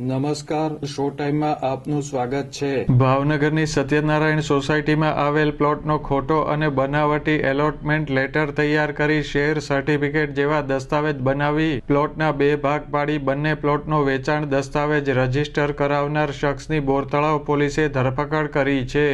નમસ્કાર, શો ટાઈમમાં આપનું સ્વાગત છે. ભાવનગરની સત્યનારાયણ સોસાયટીમાં આવેલ પ્લોટનો ખોટો અને બનાવટી એલોટમેન્ટ લેટર તૈયાર કરી શેર સર્ટિફિકેટ જેવા દસ્તાવેજ બનાવી પ્લોટના બે ભાગ પાડી બંને પ્લોટનો વેચાણ દસ્તાવેજ રજિસ્ટર કરાવનાર શખ્સની બોરતળાવ પોલીસે ધરપકડ કરી છે.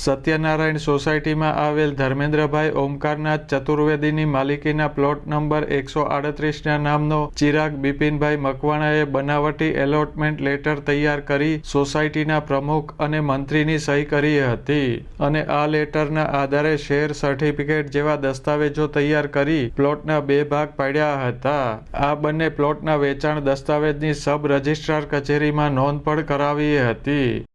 સત્યનારાયણ સોસાયટીમાં આવેલ ધર્મેન્દ્રભાઈ ઓમકારનાથ ચતુર્વેદીની માલિકીના પ્લોટ નંબર એકસો આડત્રીસના નામનો ચિરાગ બિપિનભાઈ મકવાણાએ બનાવટી એલોટમેન્ટ લેટર તૈયાર કરી સોસાયટીના પ્રમુખ અને મંત્રીની સહી કરી હતી. અને આ લેટરના આધારે શેર સર્ટિફિકેટ જેવા દસ્તાવેજો તૈયાર કરી પ્લોટના બે ભાગ પાડ્યા હતા. આ બંને પ્લોટના વેચાણ દસ્તાવેજની સબ રજિસ્ટ્રાર કચેરીમાં નોંધ પણ કરાવી હતી.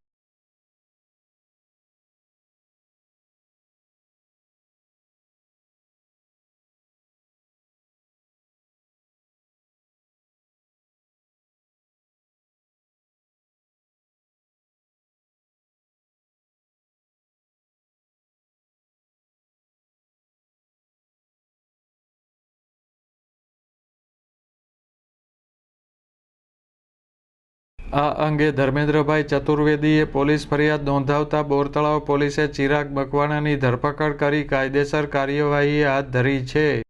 આ અંગે ધર્મેન્દ્રભાઈ ચતુર્વેદીએ પોલીસ ફરિયાદ નોંધાવતા બોરતળાવ પોલીસે ચિરાગ મકવાણાની ધરપકડ કરી કાયદેસર કાર્યવાહી હાથ ધરી છે.